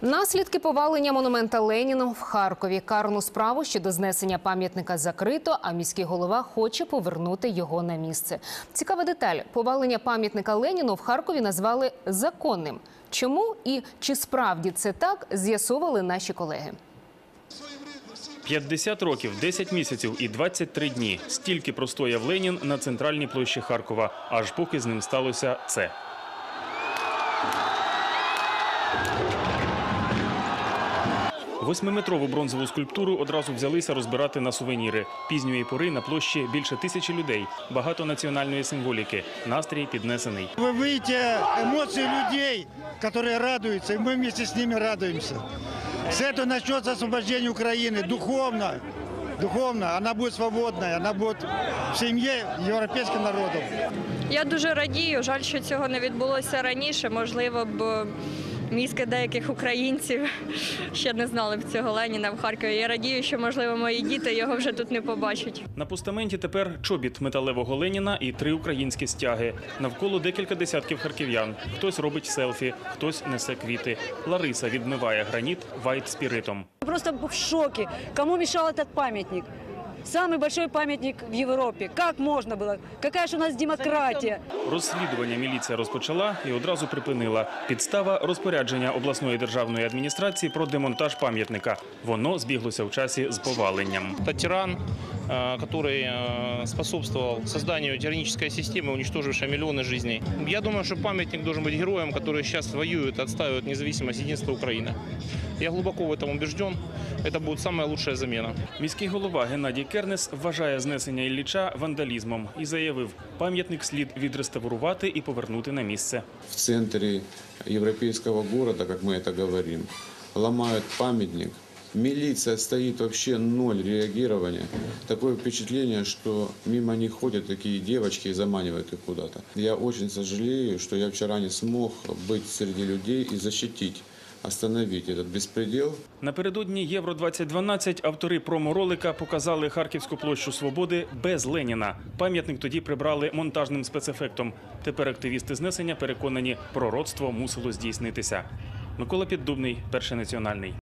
Наслідки повалення монумента Леніну в Харкові. Карну справу щодо знесення пам'ятника закрито, а міський голова хоче повернути його на місце. Цікава деталь: повалення пам'ятника Леніну в Харкові назвали законним. Чому і чи справді це так, з'ясовували наші колеги. 50 років, 10 місяців і 23 дні. Стільки простояв Ленін на центральній площі Харкова, аж поки з ним сталося це. Восьмиметрову бронзову скульптуру одразу взялися розбирати на сувеніри. Пізньої пори на площі більше тисячі людей, багато національної символіки. Настрій піднесений. Вы видите эмоции людей, которые радуются, и мы вместе с ними радуемся. С этого начнется освобождение Украины духовно. Духовно, она будет свободная, она будет в семье европейским народом. Я дуже радію. Жаль, що цього не відбулося раніше. Можливо, б мізки деяких українців ще не знали б цього Леніна в Харкові. Я радію, що можливо мої діти його вже тут не побачать. На постаменті тепер чобіт металевого Леніна і три українські стяги. Навколо декілька десятків харків'ян. Хтось робить селфі, хтось несе квіти. Лариса відмиває граніт вайт спіритом. Просто в шоке. Кому мешал этот памятник? Самый большой памятник в Европе. Как можно было? Какая же у нас демократия? Розслідування міліція розпочала і одразу припинила. Підстава розпорядження обласної державної адміністрації про демонтаж пам'ятника. Воно збіглося в часі з поваленням. Это тиран, э, который э, способствовал созданию тиранической системы, уничтожившей миллионы жизней. Я думаю, что памятник должен быть героем, которые сейчас воюют, отстаивают независимость и единство Украины. Я глубоко в этом убежден. Это будет самая лучшая замена. Міський голова Геннадій Кернес вважає знесення Ілліча вандалізмом і заявив, пам'ятник слід відреставрувати і повернути на місце. в центре европейского города, как мы это говорим, ломают памятник. Милиция стоит вообще ноль реагирования. Такое впечатление, что мимо них ходят такие девочки и заманивают их куда-то. Я очень сожалею, что я вчера не смог быть среди людей и защитить, остановить этот беспредел. Напередодні Євро 2012 автори проморолика показали Харківську площу Свободи без Леніна. Пам'ятник тоді прибрали монтажним спецефектом. Тепер активісти знесення переконані, пророцтво мусило здійснитися. Микола Піддубний, перший національний.